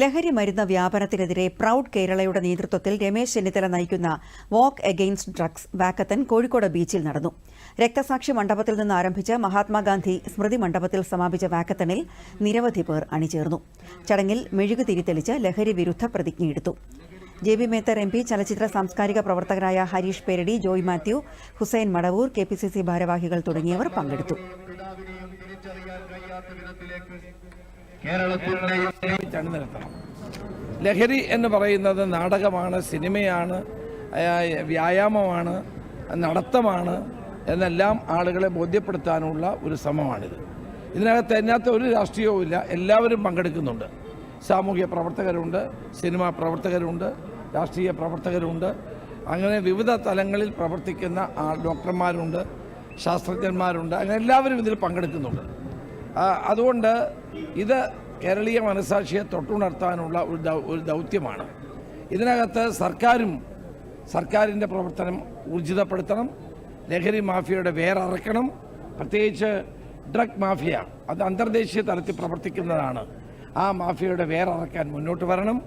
ലഹരി മരുന്ന് വ്യാപനത്തിനെതിരെ പ്രൌഡ് കേരളയുടെ നേതൃത്വത്തിൽ രമേശ് ചെന്നിത്തല നയിക്കുന്ന walk against drugs walkathon Kozhikode ബീച്ചിൽ നടന്നു. രക്തസാക്ഷി മണ്ഡപത്തിൽ നിന്ന് ആരംഭിച്ച മഹാത്മാഗാന്ധി സ്മൃതി മണ്ഡപത്തിൽ സമാപിച്ച വാക്കത്തണിൽ നിരവധി പേർ അണിചേർന്നു. ചടങ്ങിൽ മെഴുകുതിരി തെളിച്ച് ലഹരി വിരുദ്ധ പ്രതിജ്ഞയെടുത്തു J B Mather M P ചലച്ചിത്ര സാംസ്കാരിക പ്രവർത്തകരായ Harish Peradi Joy Mathew Hussain Madavoor K P C C ഭാരവാഹികൾ തുടങ്ങിയവർ പങ്കെടുത്തു. ാണ് നിർത്തണം ലഹരി എന്ന് പറയുന്നത് നാടകമാണ് സിനിമയാണ് വ്യായാമമാണ് നടത്തമാണ് എന്നെല്ലാം ആളുകളെ ബോധ്യപ്പെടുത്താനുള്ള ഒരു ശ്രമമാണിത്. ഇതിനകത്ത് അതിനകത്ത് ഒരു രാഷ്ട്രീയവുമില്ല എല്ലാവരും പങ്കെടുക്കുന്നുണ്ട്. സാമൂഹ്യ പ്രവർത്തകരുണ്ട് സിനിമാ പ്രവർത്തകരുണ്ട് രാഷ്ട്രീയ പ്രവർത്തകരുണ്ട്. അങ്ങനെ വിവിധ തലങ്ങളിൽ പ്രവർത്തിക്കുന്ന ഡോക്ടർമാരുണ്ട് ശാസ്ത്രജ്ഞന്മാരുണ്ട് അങ്ങനെ എല്ലാവരും ഇതിൽ പങ്കെടുക്കുന്നുണ്ട്. അതുകൊണ്ട് ഇത് കേരളീയ മനസാക്ഷിയെ തൊട്ടുണർത്താനുള്ള ഒരു ഒരു ദൗത്യമാണ്. ഇതിനകത്ത് സർക്കാരും സർക്കാരിന്റെ പ്രവർത്തനം ഊർജിതപ്പെടുത്തണം ലഹരി മാഫിയയുടെ വേററക്കണം പ്രത്യേകിച്ച് ഡ്രഗ് മാഫിയ അത് അന്തർദേശീയ തലത്തിൽ പ്രവർത്തിക്കുന്നതാണ്. ആ മാഫിയയുടെ വേററക്കാൻ മുന്നോട്ട് വരണം.